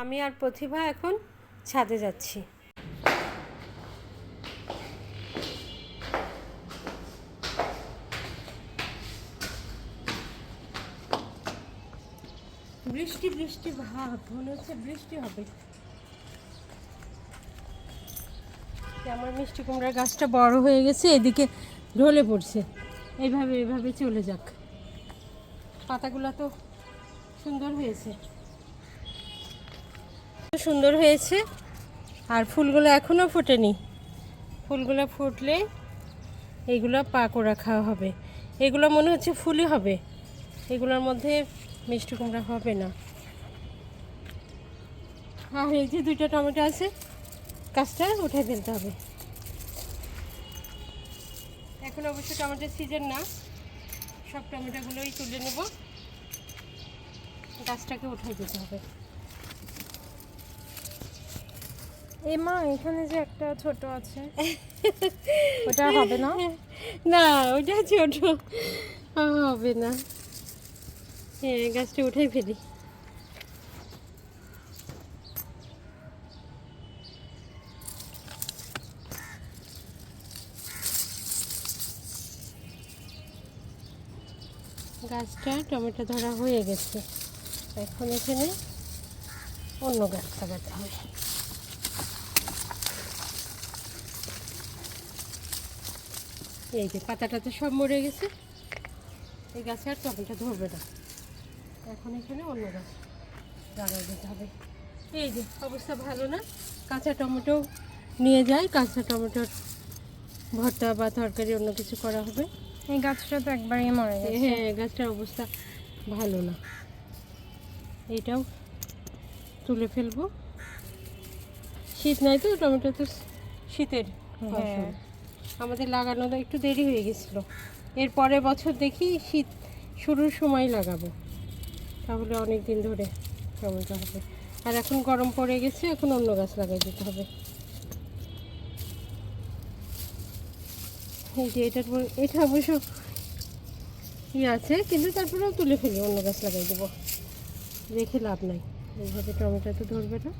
আমি আর প্রতিভা এখন ছাদে যাচ্ছি। বৃষ্টি বৃষ্টি, ভাব, মনে হচ্ছে বৃষ্টি হবে। আমার মিষ্টি কুমড়ার গাছটা বড় হয়ে গেছে, এদিকে ঢলে পড়ছে। এইভাবে এইভাবে চলে যাক। পাতাগুলো তো সুন্দর হয়েছে। সুন্দর হয়েছে। আর ফুলগুলো এখনও ফোটেনি। ফুলগুলো ফুটলে এইগুলো পাকোড়া খাওয়া হবে। এগুলো মনে হচ্ছে ফুলই হবে। এগুলোর মধ্যে মিষ্টি কুমড়া হবে না। আর এই যে দুইটা টমেটো আছে গাছটা উঠে ফেলতে হবে। এখন অবশ্য টমেটোর সিজন না। সব টমেটোগুলোই তুলে নেব। গাছটাকে উঠাই দিতে হবে। এ মা এখানে যে একটা ছোট আছে। ওটা হবে না? না ওটা ছোট। হবে না। হ্যাঁ গাছটা উঠাই ফেলি। গাছটা টমেটো ধরা হয়ে গেছে। এখন এখানে অন্য গাছ লাগাতে হবে। এই যে পাতাটা তো সব মরে গেছে। এই গাছে আর টমেটো ধরবে না। এখন এখানে অন্য গাছ লাগাই দিতে হবে। এই যে অবস্থা ভালো না? কাঁচা টমেটো নিয়ে যাই কাঁচা টমেটোর ভর্তা বা তরকারি অন্য কিছু করা হবে। এই গাছটা তো একবারই মরে গেছে। হ্যাঁ গাছটার অবস্থা ভালো না। এইটাও তুলে ফেলব। শীত নাই তো টমেটো তো শীতের। হ্যাঁ। আমাদের লাগানো একটু দেরি হয়ে গেছিল। এর পরের বছর দেখি শীত শুরুর সময় লাগাবো। তাহলে অনেক দিন ধরে টমেটো হবে। আর এখন গরম পড়ে গেছে, এখন অন্য গাছ লাগাই দিতে হবে। এই যে এটার এটা অবশ্য ই আছে, কিন্তু তারপরেও তুলে ফেলি, অন্য গাছ লাগাই দেবো। রেখে লাভ নাই। এইভাবে টমেটো তো ধরবে না।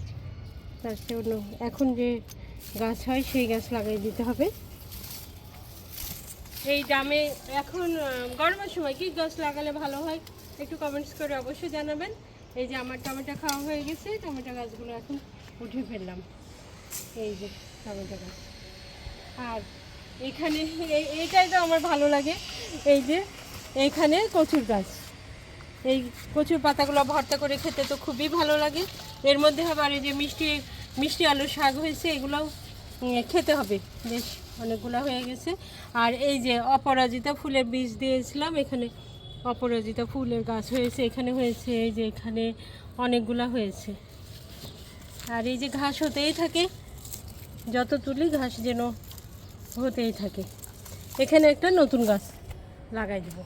তার চেয়ে অন্য, এখন যে গাছ হয়, সেই গাছ লাগাই দিতে হবে। এই দামে এখন গরমের সময় কি গাছ লাগালে ভালো হয়? একটু কমেন্টস করে অবশ্যই জানাবেন। এই যে আমার টমেটো খাওয়া হয়ে গেছে, টমেটো গাছগুলো এখন উঠে ফেললাম। এই যে টমেটো গাছ। আর এখানে, এই- এইটাই তো আমার ভালো লাগে। এই যে এইখানে কচুর গাছ। এই কচুর পাতাগুলো ভর্তা করে খেতে তো খুবই ভালো লাগে। এর মধ্যে আবার এই যে মিষ্টি মিষ্টি আলুর শাক হয়েছে, এগুলোও খেতে হবে। বেশ, অনেকগুলো হয়ে গেছে। আর এই যে অপরাজিতা ফুলের বীজ দিয়েছিলাম, এখানে অপরাজিতা ফুলের গাছ হয়েছে, এখানে হয়েছে, এই যে এখানে অনেকগুলা হয়েছে। আর এই যে ঘাস হতেই থাকে, যত তুলি ঘাস যেন হতেই থাকে। এখানে একটা নতুন গাছ লাগাই দেবো।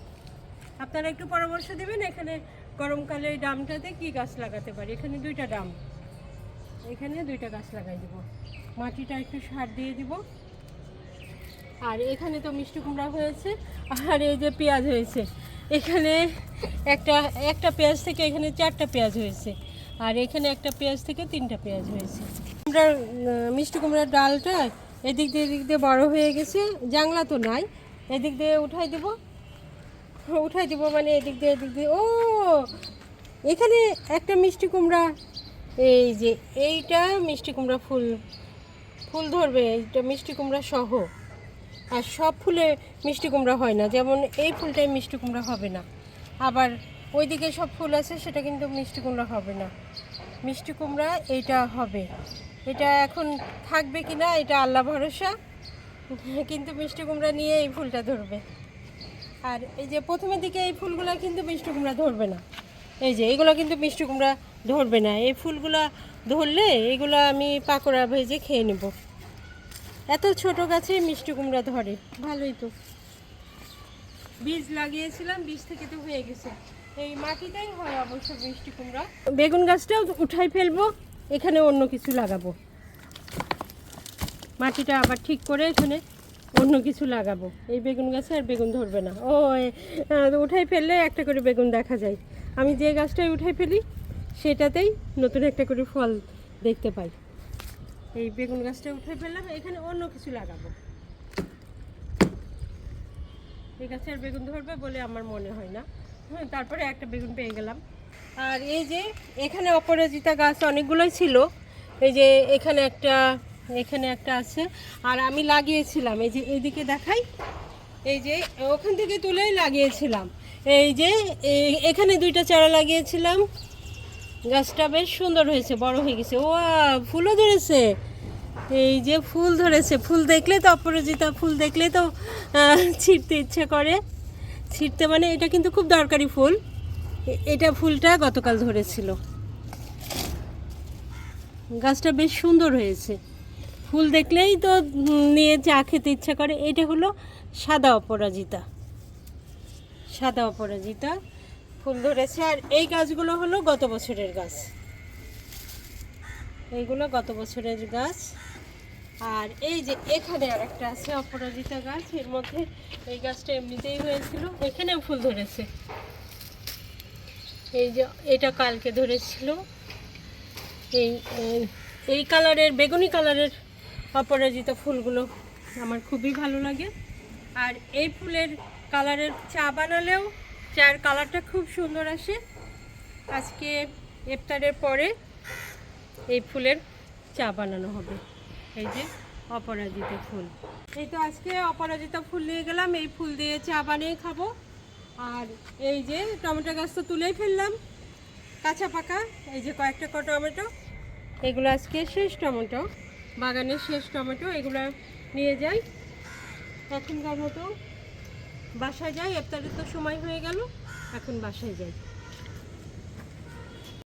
আপনারা একটু পরামর্শ দেবেন, এখানে গরমকালে ডামটাতে কি গাছ লাগাতে পারি? এখানে দুইটা ডাম। এখানে দুইটা গাছ লাগাই দিব। মাটিটা একটু সার দিয়ে দিব। আর এখানে তো মিষ্টি কুমড়া হয়েছে, আর এই যে পেঁয়াজ হয়েছে। এখানে একটা একটা পেঁয়াজ থেকে এখানে চারটা পেঁয়াজ হয়েছে, আর এখানে একটা পেঁয়াজ থেকে তিনটা পেঁয়াজ হয়েছে। কুমড়ার মিষ্টি কুমড়ার ডালটা এদিক দিয়ে এদিক দিয়ে বড় হয়ে গেছে জাংলা তো নাই। এদিক দিয়ে উঠাই দেবো। উঠাই দিব মানে এদিক দিয়ে এদিক দিয়ে। ও, এখানে একটা মিষ্টি কুমড়া এই যে এইটা মিষ্টি কুমড়া ফুল ফুল ধরবে, এইটা মিষ্টি কুমড়া সহ। আর সব ফুলে মিষ্টি কুমড়া হয় না, যেমন এই ফুলটাই মিষ্টি কুমড়া হবে না। আবার ওইদিকে সব ফুল আছে, সেটা কিন্তু মিষ্টি কুমড়া হবে না। মিষ্টি কুমড়া এইটা হবে। এটা এখন থাকবে কি না, এটা আল্লাহ ভরসা। কিন্তু মিষ্টি কুমড়া নিয়ে এই ফুলটা ধরবে। আর এই যে প্রথমের দিকে এই ফুলগুলো কিন্তু মিষ্টি কুমড়া ধরবে না। এই যে এগুলো কিন্তু মিষ্টি কুমড়া ধরবে না। এই ফুলগুলা ধরলে এগুলো আমি পাকোড়া ভেজে খেয়ে নেব। এত ছোট গাছে মিষ্টি কুমড়া ধরে, ভালোই তো। বীজ লাগিয়েছিলাম, বীজ থেকে তো হয়ে গেছে। এই মাটিটাই হয় অবশ্য মিষ্টি কুমড়া। বেগুন গাছটাও উঠাই ফেলব, এখানে অন্য কিছু লাগাবো। মাটিটা আবার ঠিক করে এখানে অন্য কিছু লাগাবো। এই বেগুন গাছে আর বেগুন ধরবে না। ও উঠাই ফেললে একটা করে বেগুন দেখা যায়। আমি যে গাছটাই উঠাই ফেলি সেটাতেই নতুন একটা করে ফল দেখতে পাই। এই বেগুন গাছটা উঠে ফেললাম, এখানে অন্য কিছু লাগাবো। এই গাছে আর বেগুন ধরবে বলে আমার মনে হয় না। হ্যাঁ তারপরে একটা বেগুন পেয়ে গেলাম। আর এই যে এখানে অপরাজিতা গাছ অনেকগুলোই ছিল। এই যে এখানে একটা এখানে একটা আছে। আর আমি লাগিয়েছিলাম, এই যে এদিকে দেখাই। এই যে ওখান থেকে তুলেই লাগিয়েছিলাম। এই যে এখানে দুইটা চারা লাগিয়েছিলাম। গাছটা বেশ সুন্দর হয়েছে, বড় হয়ে গেছে। ও ফুলও ধরেছে। এই যে ফুল ধরেছে, ফুল দেখলে তো অপরাজিতা, ফুল দেখলে তো ছিঁড়তে ইচ্ছে করে। ছিঁড়তে মানে এটা কিন্তু খুব দরকারি ফুল। এটা ফুলটা গতকাল ধরেছিল। গাছটা বেশ সুন্দর হয়েছে। ফুল দেখলেই তো নিয়ে চা খেতে ইচ্ছা করে। এটা হলো সাদা অপরাজিতা। সাদা অপরাজিতা। ফুল ধরেছে। আর এই গাছগুলো হলো গত বছরের গাছ। এইগুলো গত বছরের গাছ। আর এই যে এখানে আর একটা আছে, অপরাজিতা গাছ। এর মধ্যে এই গাছটা এমনিতেই হয়েছিল। এখানেও ফুল ধরেছে। এই যে এটা কালকে ধরেছিল। এই, এই- কালারের, বেগুনি কালারের অপরাজিতা ফুলগুলো আমার খুবই ভালো লাগে। আর এই ফুলের কালারের চা বানালেও চায়ের কালারটা খুব সুন্দর আসে। আজকে ইফতারের পরে এই ফুলের চা বানানো হবে। এই যে অপরাজিতা ফুল। এই তো আজকে অপরাজিতা ফুল নিয়ে গেলাম। এই ফুল দিয়ে চা বানিয়ে খাব। আর এই যে টমেটো গাছ তো তুলেই ফেললাম। কাঁচা পাকা, এই যে কয়েকটা ক টমেটো। এগুলো আজকে শেষ টমেটো। বাগানের শেষ টমেটো, এগুলো নিয়ে যাই। এখনকার মতো বাসায় যাই ইফতারের তো সময় হয়ে গেল এখন বাসায় যাই।